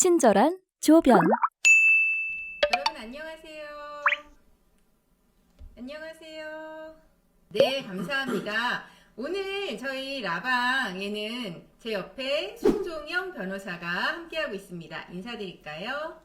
친절한 조변. 여러분 안녕하세요. 안녕하세요. 네, 감사합니다. 오늘 저희 라방에는 제 옆에 송종영 변호사가 함께하고 있습니다. 인사드릴까요?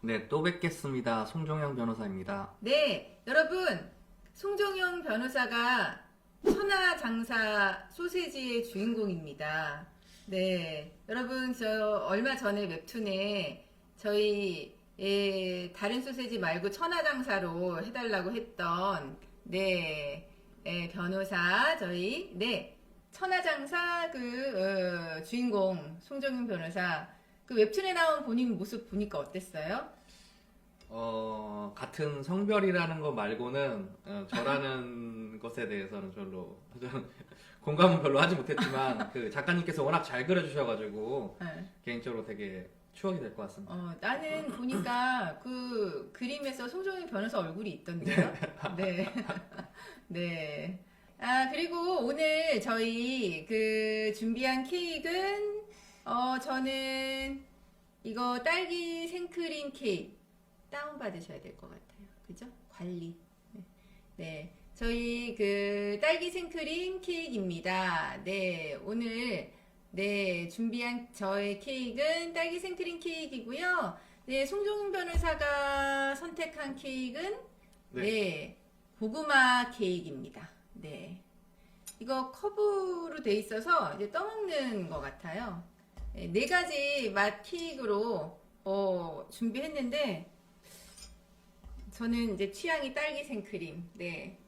네, 또 뵙겠습니다. 송종영 변호사입니다. 네, 여러분, 송종영 변호사가 천하장사 소세지의 주인공입니다. 네, 여러분, 저 얼마 전에 웹툰에 저희 예, 다른 소세지 말고 천하장사로 해달라고 했던 네 예, 변호사 저희 네 천하장사 그 어, 주인공 송정윤 변호사 그 웹툰에 나온 본인 모습 보니까 어땠어요? 어, 같은 성별이라는 거 말고는 어, 저라는 것에 대해서는 별로 공감은 별로 하지 못했지만 그 작가님께서 워낙 잘 그려주셔가지고 네. 개인적으로 되게 추억이 될 것 같습니다. 어, 나는 보니까 그 그림에서 송정인 변호사 얼굴이 있던데요. 네. 네. 아, 그리고 오늘 저희 그 준비한 케이크는, 어, 저는 이거 딸기 생크림 케이크 다운받으셔야 될 것 같아요. 그죠? 관리. 네. 네. 저희 그 딸기 생크림 케이크입니다. 네. 오늘 네, 준비한 저의 케이크는 딸기 생크림 케이크이고요. 네, 송종훈 변호사가 선택한 케이크는 네. 네. 고구마 케이크입니다. 네. 이거 컵으로 돼 있어서 이제 떠먹는 것 같아요. 네, 네 가지 맛 케이크로 어, 준비했는데 저는 이제 취향이 딸기 생크림. 네.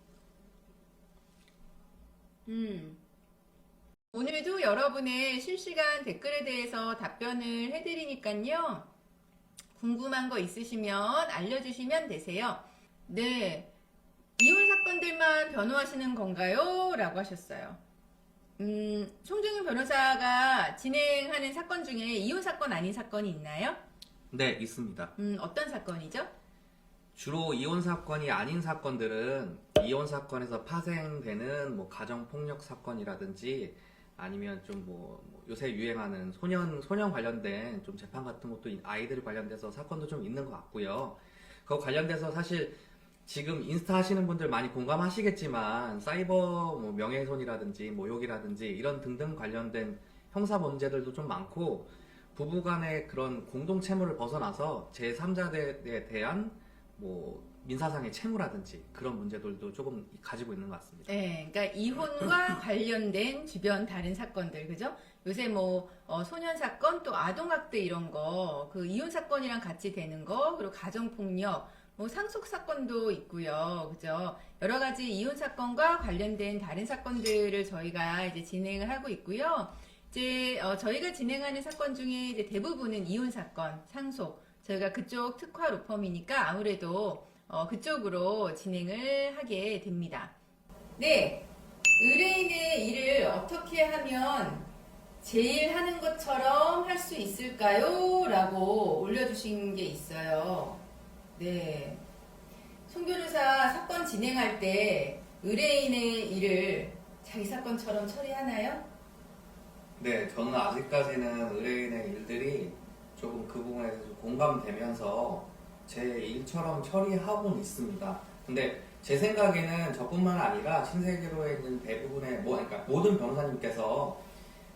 음. 오늘도 여러분의 실시간 댓글에 대해서 답변을 해드리니까요. 궁금한 거 있으시면 알려주시면 되세요. 네. 이혼 사건들만 변호하시는 건가요? 라고 하셨어요. 음, 송정윤 변호사가 진행하는 사건 중에 이혼 사건 아닌 사건이 있나요? 네, 있습니다. 음, 어떤 사건이죠? 주로 이혼 사건이 아닌 사건들은 이혼 사건에서 파생되는 뭐 가정 폭력 사건이라든지 아니면 좀 뭐 요새 유행하는 소년 소년 관련된 좀 재판 같은 것도 이- 아이들 관련돼서 사건도 좀 있는 것 같고요. 그거 관련돼서 사실 지금 인스타 하시는 분들 많이 공감하시겠지만 사이버 뭐 명예훼손이라든지 모욕이라든지 이런 등등 관련된 형사 문제들도 좀 많고 부부간의 그런 공동 채무를 벗어나서 제 3자에 대한 뭐 민사상의 채무라든지 그런 문제들도 조금 가지고 있는 것 같습니다. 네, 그러니까 이혼과 관련된 주변 다른 사건들, 그죠? 요새 뭐 어, 소년 사건 또 아동 학대 이런 거, 그 이혼 사건이랑 같이 되는 거, 그리고 가정 폭력, 뭐 상속 사건도 있고요, 그죠? 여러 가지 이혼 사건과 관련된 다른 사건들을 저희가 이제 진행을 하고 있고요. 이제 어, 저희가 진행하는 사건 중에 이제 대부분은 이혼 사건, 상속, 저희가 그쪽 특화 로펌이니까 아무래도 어, 그쪽으로 진행을 하게 됩니다. 네. 의뢰인의 일을 어떻게 하면 제일 하는 것처럼 할 수 있을까요? 라고 올려주신 게 있어요. 네. 송 변호사 사건 진행할 때 의뢰인의 일을 자기 사건처럼 처리하나요? 네, 저는 아직까지는 의뢰인의 일들이 조금 그 부분에 대해서 좀 공감되면서 제 일처럼 처리하고는 있습니다. 근데 제 생각에는 저뿐만 아니라 신세계로에 있는 대부분의 뭐 그러니까 모든 변호사님께서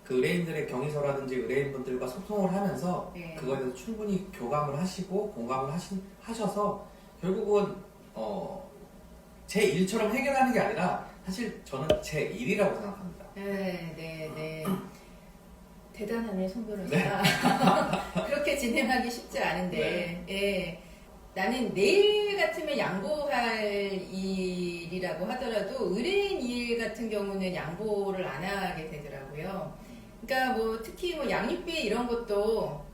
그 의뢰인들의 경위서라든지 의뢰인분들과 소통을 하면서 네. 그거에 대해서 충분히 교감을 하시고 공감을 하시, 하셔서 결국은 어, 제 일처럼 해결하는 게 아니라 사실 저는 제 일이라고 생각합니다. 네, 네, 네. 대단하네, 송 변호사. 네. 그렇게 진행하기 쉽지 않은데, 예. 나는 내일 같으면 양보할 일이라고 하더라도 의뢰인 일 같은 경우는 양보를 안 하게 되더라고요. 그러니까 뭐 특히 뭐 양육비 이런 것도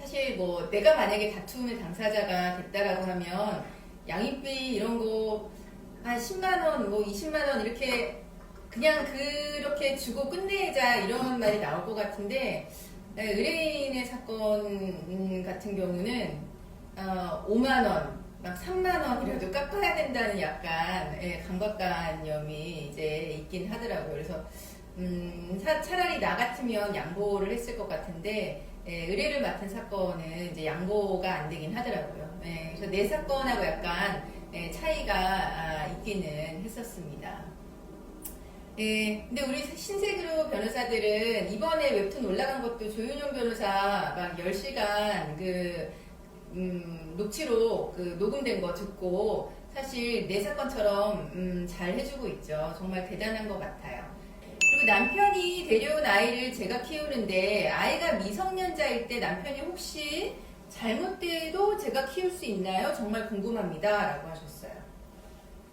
사실 뭐 내가 만약에 다툼의 당사자가 됐다라고 하면 양육비 이런 거 한 10만 원, 뭐 20만 원 이렇게 그냥 그렇게 주고 끝내자 이런 말이 나올 것 같은데 네, 의뢰인의 사건 같은 경우는 어, 5만 원, 막 3만 원이라도 깎아야 된다는 약간 예, 강박관념이 이제 있긴 하더라고요. 그래서 음, 사- 차라리 나 같으면 양보를 했을 것 같은데 예, 의뢰를 맡은 사건은 이제 양보가 안 되긴 하더라고요. 예, 그래서 내 사건하고 약간 예, 차이가 아, 있기는 했었습니다. 예, 근데 우리 신세그룹 변호사들은 이번에 웹툰 올라간 것도 조윤영 변호사 막 10시간 그, 음, 녹취로 그 녹음된 거 듣고 사실 내 사건처럼 음, 잘 해주고 있죠. 정말 대단한 것 같아요. 그리고 남편이 데려온 아이를 제가 키우는데 아이가 미성년자일 때 남편이 혹시 잘못돼도 제가 키울 수 있나요? 정말 궁금합니다. 라고 하셨어요.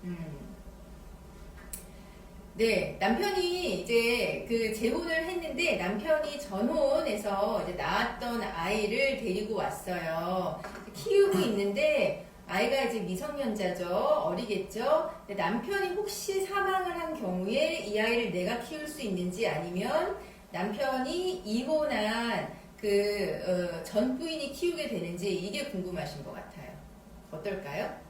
음. 네, 남편이 이제 그 재혼을 했는데 남편이 전혼해서 이제 낳았던 아이를 데리고 왔어요. 키우고 있는데 아이가 이제 미성년자죠. 어리겠죠. 남편이 혹시 사망을 한 경우에 이 아이를 내가 키울 수 있는지 아니면 남편이 이혼한 그 어, 전 부인이 키우게 되는지 이게 궁금하신 것 같아요. 어떨까요?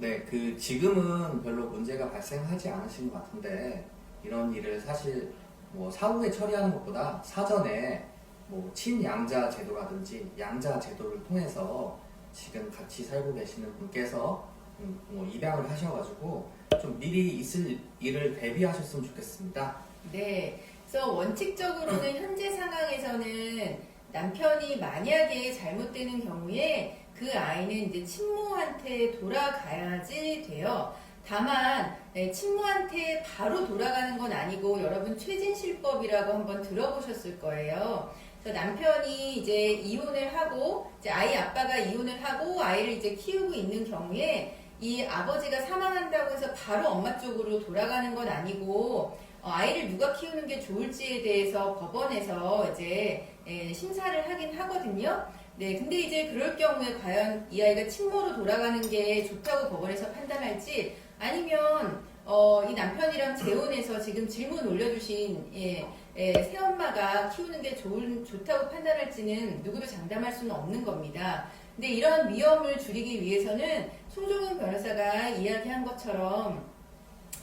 네, 그 지금은 별로 문제가 발생하지 않으신 것 같은데 이런 일을 사실 뭐 사후에 처리하는 것보다 사전에 뭐 친양자 제도라든지 양자 제도를 통해서 지금 같이 살고 계시는 분께서 음, 뭐 입양을 하셔가지고 좀 미리 있을 일을 대비하셨으면 좋겠습니다. 네. 그래서 원칙적으로는 현재 상황에서는 남편이 만약에 잘못되는 경우에 그 아이는 이제 친모한테 돌아가야지 돼요. 다만 네, 친모한테 바로 돌아가는 건 아니고 여러분 최진실법이라고 한번 들어보셨을 거예요. 남편이 이제 이혼을 하고 이제 아이 아빠가 이혼을 하고 아이를 이제 키우고 있는 경우에 이 아버지가 사망한다고 해서 바로 엄마 쪽으로 돌아가는 건 아니고 어, 아이를 누가 키우는 게 좋을지에 대해서 법원에서 이제 예, 심사를 하긴 하거든요. 네, 근데 이제 그럴 경우에 과연 이 아이가 친모로 돌아가는 게 좋다고 법원에서 판단할지 아니면 어, 이 남편이랑 재혼해서 지금 질문 올려주신 예, 예, 새엄마가 키우는 게 좋은, 좋다고 판단할지는 누구도 장담할 수는 없는 겁니다. 근데 이런 위험을 줄이기 위해서는 송종훈 변호사가 이야기한 것처럼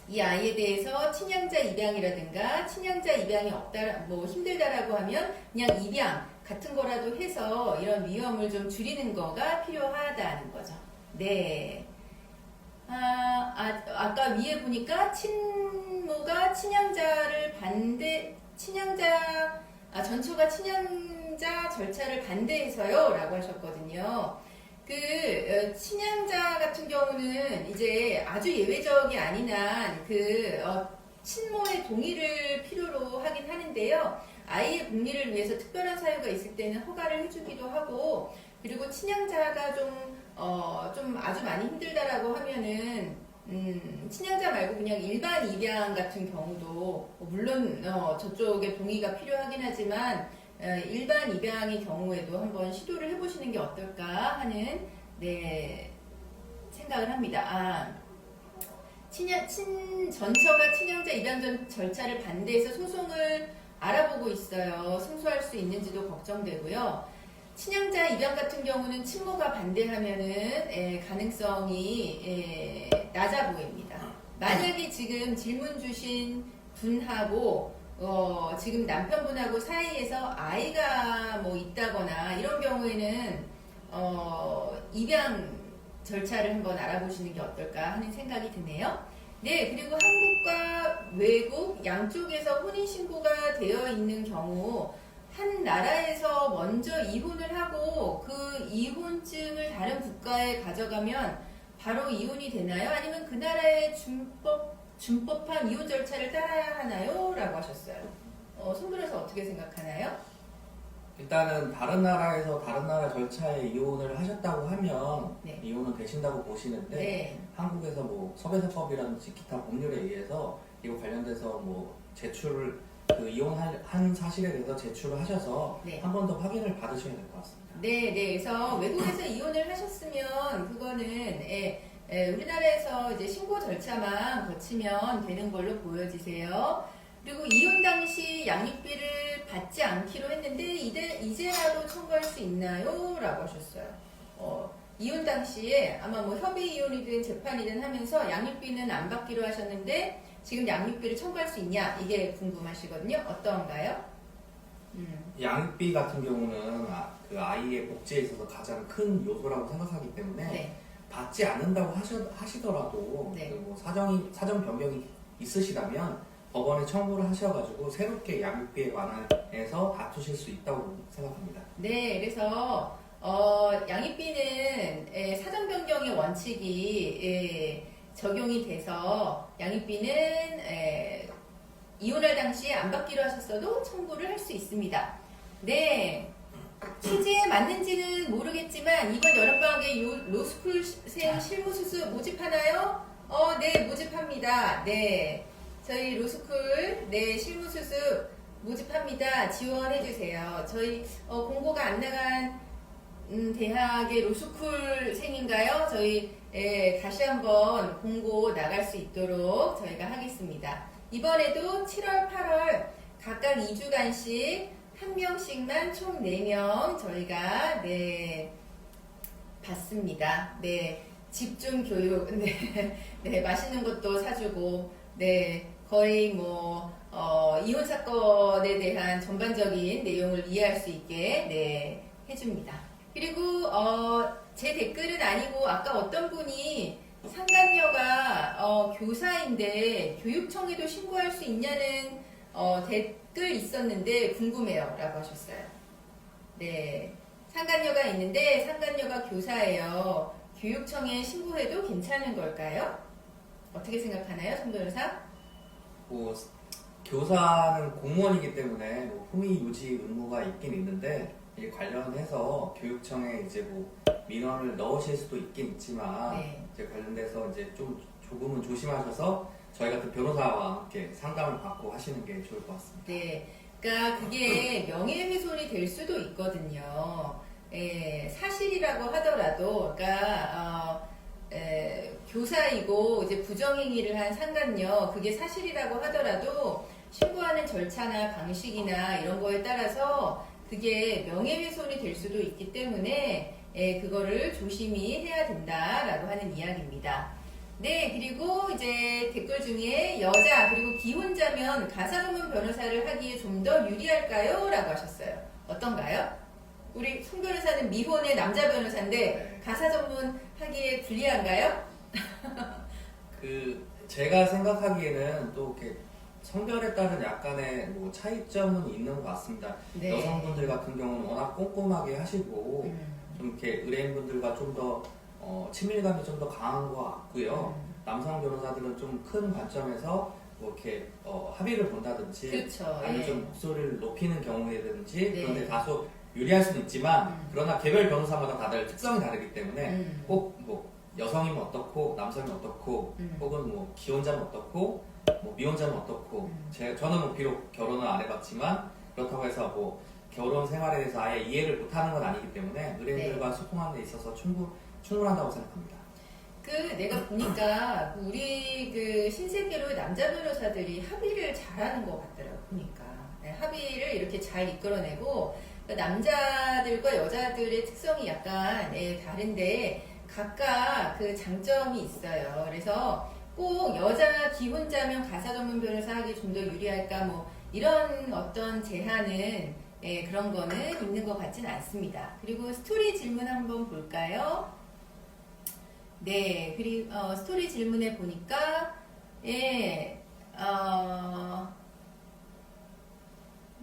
이 아이에 대해서 친양자 입양이라든가 친양자 입양이 없다, 뭐 힘들다라고 하면 그냥 입양 같은 거라도 해서 이런 위험을 좀 줄이는 거가 필요하다는 거죠. 네. 아, 아, 아까 위에 보니까 친모가 친양자를 반대, 친양자, 아, 전처가 친양자 절차를 반대해서요. 라고 하셨거든요. 그, 어, 친양자 같은 경우는 이제 아주 예외적이 아닌 한 그, 어, 친모의 동의를 필요로 하긴 하는데요. 아이의 복리를 위해서 특별한 사유가 있을 때는 허가를 해주기도 하고, 그리고 친양자가 좀, 어, 좀 아주 많이 힘들다라고 하면은, 음, 친양자 말고 그냥 일반 입양 같은 경우도, 뭐 물론, 어, 저쪽에 동의가 필요하긴 하지만, 어, 일반 입양의 경우에도 한번 시도를 해보시는 게 어떨까 하는, 네, 생각을 합니다. 아, 친양, 친, 전처가 친양자 입양 전 절차를 반대해서 소송을 알아보고 있어요. 승소할 수 있는지도 걱정되고요. 친양자 입양 같은 경우는 친모가 반대하면은 에, 가능성이 에, 낮아 보입니다. 만약에 지금 질문 주신 분하고 어, 지금 남편분하고 사이에서 아이가 뭐 있다거나 이런 경우에는 어, 입양 절차를 한번 알아보시는 게 어떨까 하는 생각이 드네요. 네, 그리고 한국과 외국 양쪽에서 혼인신고가 되어 있는 경우 한 나라에서 먼저 이혼을 하고 그 이혼증을 다른 국가에 가져가면 바로 이혼이 되나요? 아니면 그 나라의 준법, 준법한 이혼 절차를 따라야 하나요? 라고 하셨어요. 어, 손들어서 어떻게 생각하나요? 일단은 다른 나라에서 다른 나라 절차에 이혼을 하셨다고 하면 네. 이혼은 되신다고 보시는데 네. 한국에서 뭐 서배사법이라든지 기타 법률에 의해서 이거 관련돼서 뭐 제출을 그 이혼한 한 사실에 대해서 제출을 하셔서 네. 한 번 더 확인을 받으셔야 될 것 같습니다. 네, 네. 그래서 외국에서 이혼을 하셨으면 그거는 예, 예, 우리나라에서 이제 신고 절차만 거치면 되는 걸로 보여지세요. 그리고 이혼 당시 양육비를 받지 않기로 했는데 이제 이제라도 청구할 수 있나요? 라고 하셨어요. 어, 이혼 당시에 아마 뭐 협의 이혼이든 재판이든 하면서 양육비는 안 받기로 하셨는데 지금 양육비를 청구할 수 있냐 이게 궁금하시거든요. 어떤가요? 음. 양육비 같은 경우는 아, 그 아이의 복지에 있어서 가장 큰 요소라고 생각하기 때문에 네. 받지 않는다고 하시, 하시더라도 네. 그뭐 사정이 사정 변경이 있으시다면 법원에 청구를 하셔가지고 새롭게 양육비에 관해서 다투실 수 있다고 생각합니다. 네, 그래서 어, 양육비는 에, 사전 변경의 원칙이 에, 적용이 돼서 양육비는 에, 이혼할 당시에 안 받기로 하셨어도 청구를 할 수 있습니다. 네. 취지에 맞는지는 모르겠지만 이번 여름방학에 요- 로스쿨생 실무수수 모집하나요? 어, 네, 모집합니다. 네. 저희 로스쿨, 네, 실무수수 모집합니다. 지원해주세요. 저희 어, 공고가 안 나간 음, 대학의 로스쿨생인가요? 저희 예, 다시 한번 공고 나갈 수 있도록 저희가 하겠습니다. 이번에도 7월, 8월 각각 2주간씩 한 명씩만 총 4명 저희가 네 받습니다. 네 집중 교육 네, 네 맛있는 것도 사주고 네 거의 뭐 어, 이혼 사건에 대한 전반적인 내용을 이해할 수 있게 네 해줍니다. 그리고 어, 제 댓글은 아니고 아까 어떤 분이 상간녀가 어, 교사인데 교육청에도 신고할 수 있냐는 어, 댓글 있었는데 궁금해요 라고 하셨어요. 네, 상간녀가 있는데 상간녀가 교사예요. 교육청에 신고해도 괜찮은 걸까요? 어떻게 생각하나요, 송 변호사? 뭐 교사는 공무원이기 때문에 뭐 품위 유지 의무가 있긴 있는데 이 관련해서 교육청에 이제 뭐 민원을 넣으실 수도 있긴 있지만 네. 이제 관련돼서 이제 좀 조금은 조심하셔서 저희 같은 변호사와 함께 상담을 받고 하시는 게 좋을 것 같습니다. 네, 그러니까 그게 명예훼손이 될 수도 있거든요. 예, 사실이라고 하더라도, 그러니까 어, 에, 교사이고 이제 부정행위를 한 상간녀 그게 사실이라고 하더라도 신고하는 절차나 방식이나 이런 거에 따라서 그게 명예훼손이 될 수도 있기 때문에 예, 그거를 조심히 해야 된다라고 하는 이야기입니다. 네, 그리고 이제 댓글 중에 여자 그리고 기혼자면 가사 전문 변호사를 하기에 좀 더 유리할까요? 라고 하셨어요. 어떤가요? 우리 송 변호사는 미혼의 남자 변호사인데 네. 가사 전문 하기에 불리한가요? 그 제가 생각하기에는 또 이렇게 성별에 따른 약간의 뭐 차이점은 있는 것 같습니다. 네. 여성분들 같은 경우는 워낙 꼼꼼하게 하시고 음, 좀 이렇게 의뢰인분들과 좀더 어, 친밀감이 좀 더 강한 것 같고요. 음. 남성 변호사들은 좀 큰 관점에서 뭐 이렇게 어, 합의를 본다든지 그렇죠. 아니면 예. 좀 목소리를 높이는 경우에든지 네. 그런데 다소 유리할 수는 있지만 음. 그러나 개별 변호사마다 다들 특성이 다르기 때문에 음, 꼭뭐 여성이면 어떻고 남성이면 어떻고 음. 혹은 뭐 기혼자면 어떻고 뭐 미혼자면 어떻고 음. 제 저는 뭐 비록 결혼을 안 해봤지만 그렇다고 해서 뭐 결혼 생활에 대해서 아예 이해를 못하는 건 아니기 때문에 의뢰인들과 네. 소통하는 데 있어서 충분 충분하다고 생각합니다. 그 내가 보니까 우리 그 신세계로의 남자 변호사들이 합의를 잘하는 것 같더라고 보니까 네, 합의를 이렇게 잘 이끌어내고 그 남자들과 여자들의 특성이 약간 예, 다른데 각각 그 장점이 있어요. 그래서 꼭 여자 기혼자면 가사 전문 변호사 하기 좀 더 유리할까 뭐 이런 어떤 제한은 예, 그런 거는 있는 것 같지는 않습니다. 그리고 스토리 질문 한번 볼까요? 네, 그리고 어, 스토리 질문에 보니까 예, 어,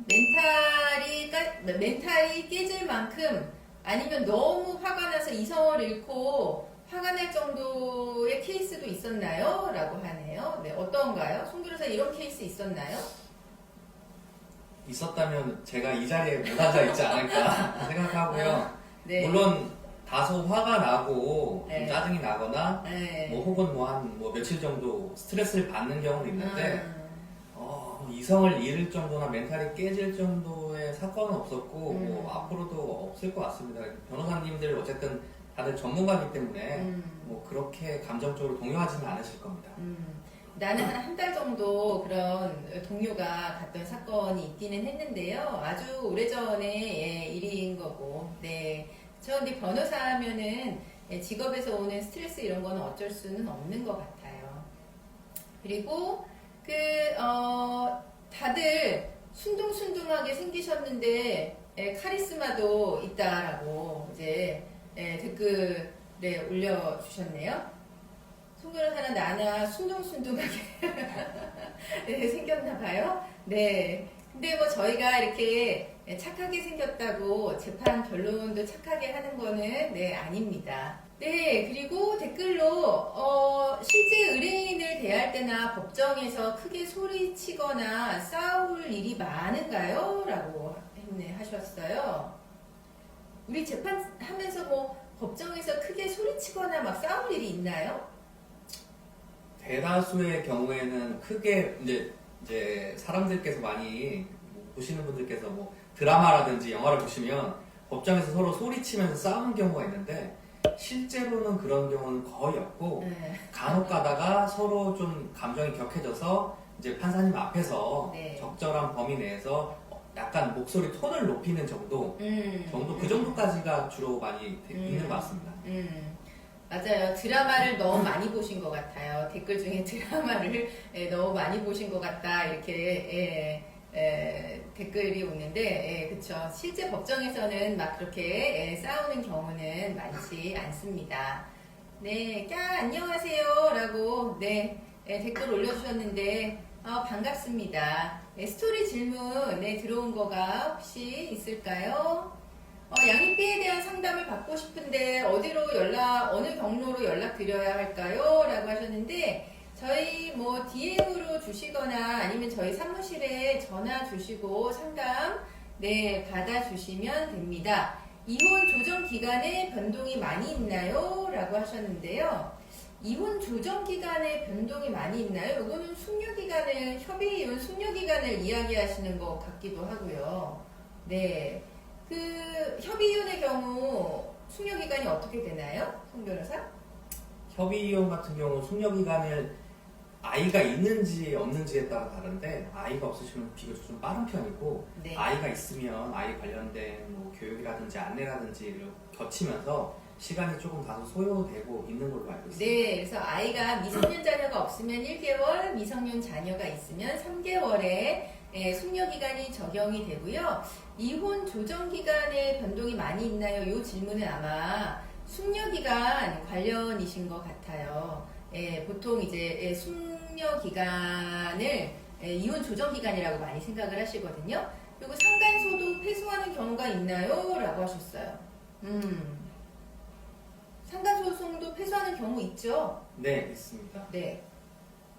멘탈이 까- 멘탈이 깨질 만큼 아니면 너무 화가 나서 이성을 잃고 화가 날 정도의 케이스도 있었나요? 라고 하네요. 네, 어떤가요? 송 변호사 이런 케이스 있었나요? 있었다면 제가 이 자리에 못 앉아 있지 않을까 생각하고요. 네. 물론 다소 화가 나고 네. 좀 짜증이 나거나 네. 뭐 혹은 뭐 한 뭐 며칠 정도 스트레스를 받는 경우도 있는데 음, 어, 이성을 잃을 정도나 멘탈이 깨질 정도의 사건은 없었고 음. 뭐 앞으로도 없을 것 같습니다. 변호사님들 어쨌든 다들 전문가이기 때문에 음. 뭐 그렇게 감정적으로 동요하지는 않으실 겁니다. 음, 나는 한 한 달 정도 그런 동료가 갔던 사건이 있기는 했는데요. 아주 오래전에 예, 일인 거고. 네. 저 근데 변호사면은 예, 직업에서 오는 스트레스 이런 거는 어쩔 수는 없는 것 같아요. 그리고 그, 어, 다들 순둥순둥하게 생기셨는데 예, 카리스마도 있다라고 이제 예, 댓글에 올려주셨네요. 송 변호사는 나나 순둥순둥하게 네, 생겼나 봐요. 네. 근데 뭐 저희가 이렇게 착하게 생겼다고 재판 결론도 착하게 하는 거는 네, 아닙니다. 네, 그리고 댓글로 어, 실제 의뢰인을 대할 때나 법정에서 크게 소리치거나 싸울 일이 많은가요? 라고 했네, 하셨어요. 우리 재판하면서 뭐 법정에서 크게 소리치거나 막 싸울 일이 있나요? 대다수의 경우에는 크게 이제 이제 사람들께서 많이 보시는 분들께서 뭐 드라마라든지 영화를 보시면 법정에서 서로 소리치면서 싸우는 경우가 있는데 실제로는 그런 경우는 거의 없고 네. 간혹 가다가 서로 좀 감정이 격해져서 이제 판사님 앞에서 네. 적절한 범위 내에서 약간 목소리 톤을 높이는 정도 음, 정도 그 음. 정도까지가 주로 많이 되- 음. 있는 것 같습니다. 음, 맞아요. 드라마를 너무 많이 보신 것 같아요. 댓글 중에 드라마를 예, 너무 많이 보신 것 같다. 이렇게, 예, 예, 댓글이 오는데, 예, 그쵸. 실제 법정에서는 막 그렇게 예, 싸우는 경우는 많지 않습니다. 네, 까, 안녕하세요. 라고, 네, 예, 댓글 올려주셨는데, 아, 반갑습니다. 네, 스토리 질문, 네, 들어온 거가 혹시 있을까요? 어, 양육비에 대한 상담을 받고 싶은데 어디로 연락, 어느 경로로 연락 드려야 할까요? 라고 하셨는데 저희 뭐 DM으로 주시거나 아니면 저희 사무실에 전화 주시고 상담 네 받아주시면 됩니다. 이혼 조정 기간에 변동이 많이 있나요? 라고 하셨는데요. 이혼 조정 기간에 변동이 많이 있나요? 이거는 숙려 기간을 협의 이혼 숙려 기간을 이야기하시는 것 같기도 하고요. 네. 그 협의 이혼의 경우 숙려 기간이 어떻게 되나요? 송 변호사? 협의 이혼 같은 경우 숙려 기간을 아이가 있는지 없는지에 따라 다른데 아이가 없으시면 비교적 좀 빠른 편이고 네. 아이가 있으면 아이 관련된 뭐 교육이라든지 안내라든지를 거치면서 시간이 조금 다소 소요되고 있는 걸로 알고 있습니다. 네, 그래서 아이가 미성년 자녀가 없으면 1개월, 미성년 자녀가 있으면 3개월의 예, 숙려 기간이 적용이 되고요. 이혼 조정 기간에 변동이 많이 있나요? 이 질문은 아마 숙려 기간 관련이신 것 같아요. 예, 보통 이제 예, 숙 려 기간을 예, 이혼 조정 기간이라고 많이 생각을 하시거든요. 그리고 상간소도 패소하는 경우가 있나요? 라고 하셨어요. 음. 상간소송도 패소하는 경우 있죠? 네, 있습니다. 네.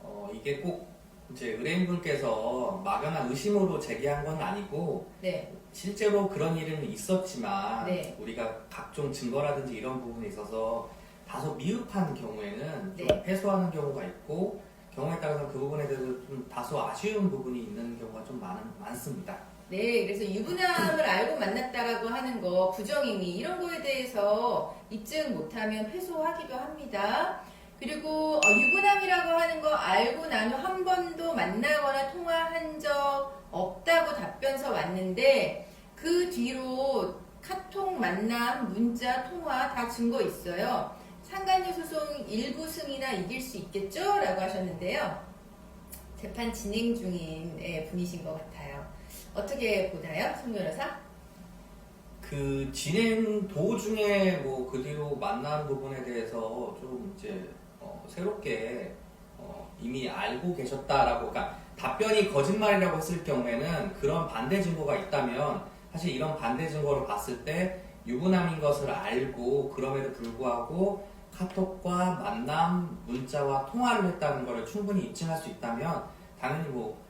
어, 이게 꼭 이제 의뢰인분께서 막연한 의심으로 제기한 건 아니고 네. 실제로 그런 일은 있었지만 네. 우리가 각종 증거라든지 이런 부분에 있어서 다소 미흡한 경우에는 좀 네. 패소하는 경우가 있고 경우에 따라서 그 부분에 대해서 좀 다소 아쉬운 부분이 있는 경우가 좀 많은, 많습니다. 네, 그래서 유부남을 알고 만났다라고 하는 거, 부정행위 이런 거에 대해서 입증 못하면 패소하기도 합니다. 그리고 어, 유부남이라고 하는 거 알고 난 후 한 번도 만나거나 통화한 적 없다고 답변서 왔는데 그 뒤로 카톡 만남, 문자, 통화 다 증거 있어요. 상간녀 소송 일부 승이나 이길 수 있겠죠? 라고 하셨는데요. 재판 진행 중인 예, 분이신 것 같아요. 어떻게 보나요, 송 변호사? 그 진행 도중에 뭐 그 뒤로 만난 부분에 대해서 좀 이제 어, 새롭게 어, 이미 알고 계셨다라고 그러니까 답변이 거짓말이라고 했을 경우에는 그런 반대 증거가 있다면 사실 이런 반대 증거를 봤을 때 유부남인 것을 알고 그럼에도 불구하고 카톡과 만남, 문자와 통화를 했다는 것을 충분히 입증할 수 있다면 당연히 뭐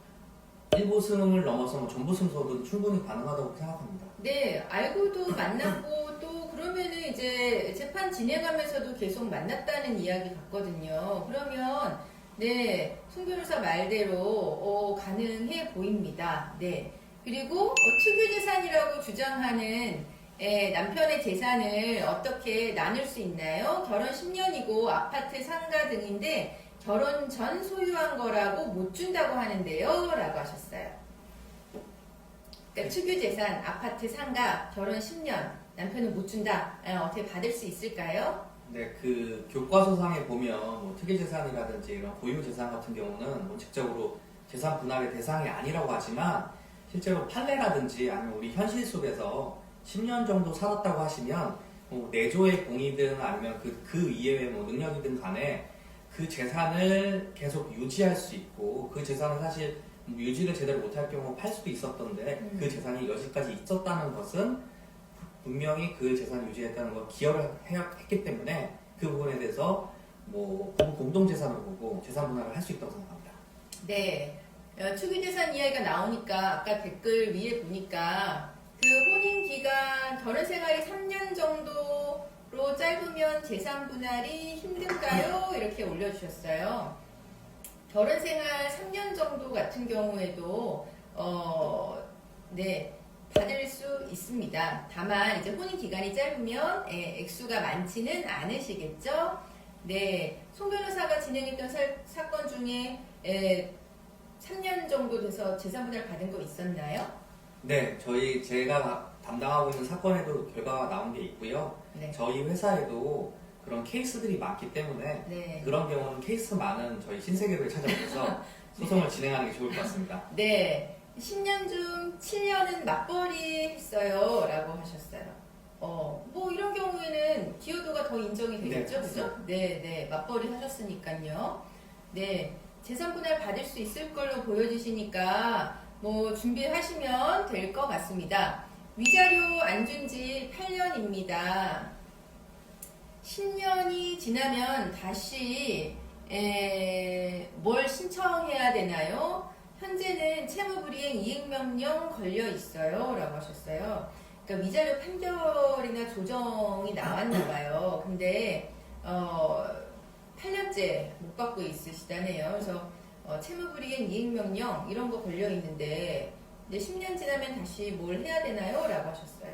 일부 승을 넘어서 뭐 전부 승소도 충분히 가능하다고 생각합니다. 네, 알고도 만났고 또 그러면은 이제 재판 진행하면서도 계속 만났다는 이야기 같거든요. 그러면 네, 송 변호사 말대로 어, 가능해 보입니다. 네. 그리고 어, 특유재산이라고 주장하는 예, 남편의 재산을 어떻게 나눌 수 있나요? 결혼 10년이고 아파트 상가 등인데 결혼 전 소유한 거라고 못 준다고 하는데요. 라고 하셨어요. 그러니까 특유 재산, 아파트 상가, 결혼 10년, 남편은 못 준다. 예, 어떻게 받을 수 있을까요? 네, 그 교과서상에 보면 뭐 특이재산이라든지 이런 고유재산 같은 경우는 원칙적으로 재산 분할의 대상이 아니라고 하지만 실제로 판례라든지 아니면 우리 현실 속에서 10년 정도 살았다고 하시면 뭐 내조의 공이든 아니면 그, 그 이외의 뭐 능력이든 간에 그 재산을 계속 유지할 수 있고 그 재산을 사실 뭐 유지를 제대로 못할 경우 팔 수도 있었던데 음. 그 재산이 여지까지 있었다는 것은 분명히 그 재산을 유지했다는 걸 기여를 해- 했기 때문에 그 부분에 대해서 뭐 공동 재산으로 보고 재산 분할을 할 수 있다고 생각합니다. 네. 어, 추기재산 이야기가 나오니까 아까 댓글 위에 보니까 그 혼인 기간 결혼 생활이 3년 정도로 짧으면 재산 분할이 힘든가요? 이렇게 올려주셨어요. 결혼 생활 3년 정도 같은 경우에도 어, 네 받을 수 있습니다. 다만 이제 혼인 기간이 짧으면 예, 액수가 많지는 않으시겠죠? 네, 송 변호사가 진행했던 사, 사건 중에 에, 3년 정도 돼서 재산분할 받은 거 있었나요? 네, 저희 제가 담당하고 있는 사건에도 결과가 나온 게 있고요. 네. 저희 회사에도 그런 케이스들이 많기 때문에 네. 그런 경우는 케이스 많은 저희 신세계를 찾아오셔서 소송을 진행하는 게 좋을 것 같습니다. 네. 10년 중 7년은 맞벌이 했어요. 라고 하셨어요. 어, 뭐 이런 경우에는 기여도가 더 인정이 되겠죠? 네, 그죠? 네, 네. 맞벌이 하셨으니까요. 네. 재산분할 받을 수 있을 걸로 보여지시니까 뭐 준비하시면 될 것 같습니다. 위자료 안 준 지 8년입니다. 10년이 지나면 다시 에, 뭘 신청해야 되나요? 현재는 채무불이행 이행명령 걸려 있어요. 라고 하셨어요. 그러니까 위자료 판결이나 조정이 나왔나 봐요. 근데 어, 8년째 못 받고 있으시다네요. 그래서 어, 채무불이행 이행명령 이런 거 걸려 있는데 이제 10년 지나면 다시 뭘 해야 되나요? 라고 하셨어요.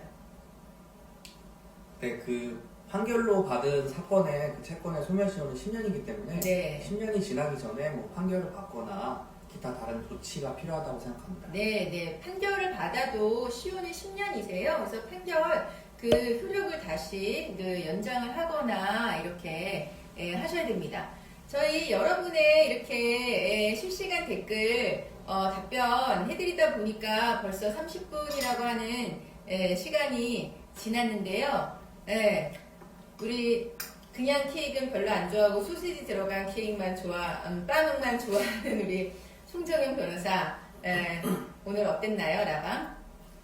네, 그 판결로 받은 사건의 그 채권의 소멸시효는 10년이기 때문에 네. 10년이 지나기 전에 뭐 판결을 받거나 기타 다른 조치가 필요하다고 생각합니다. 네, 네. 판결을 받아도 시효는 10년이세요. 그래서 판결 그 효력을 다시 그 연장을 하거나 이렇게 예, 하셔야 됩니다. 저희 여러분의 이렇게 예, 실시간 댓글 어, 답변 해드리다 보니까 벌써 30분이라고 하는 예, 시간이 지났는데요. 예, 우리 그냥 케이크는 별로 안 좋아하고 소시지 들어간 케이크만 좋아, 음, 빵만 좋아하는 우리 송정현 변호사 예, 오늘 어땠나요, 라방?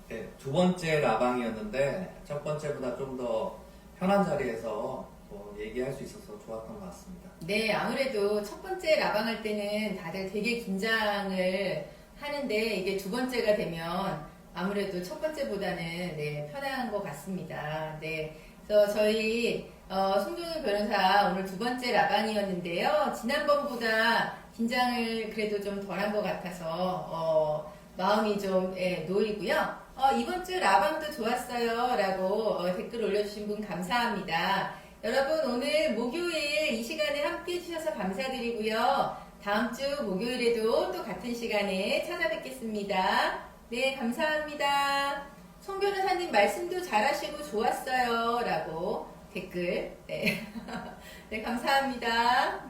네, 두 번째 라방이었는데 첫 번째보다 좀 더 편한 자리에서 뭐 얘기할 수 있어서 좋았던 것 같습니다. 네, 아무래도 첫 번째 라방 할 때는 다들 되게 긴장을 하는데 이게 두 번째가 되면 아무래도 첫 번째보다는 네, 편한 것 같습니다. 네, 그래서 저희 어, 송종윤 변호사 오늘 두 번째 라방이었는데요. 지난번보다 긴장을 그래도 좀 덜한 것 같아서 어, 마음이 좀 예, 놓이고요. 어, 이번 주 라방도 좋았어요. 라고 어, 댓글 올려주신 분 감사합니다. 여러분 오늘 목요일 이 시간에 함께 해주셔서 감사드리고요. 다음 주 목요일에도 또 같은 시간에 찾아뵙겠습니다. 네, 감사합니다. 송 변호사님 말씀도 잘하시고 좋았어요. 라고 댓글. 네, 네 감사합니다.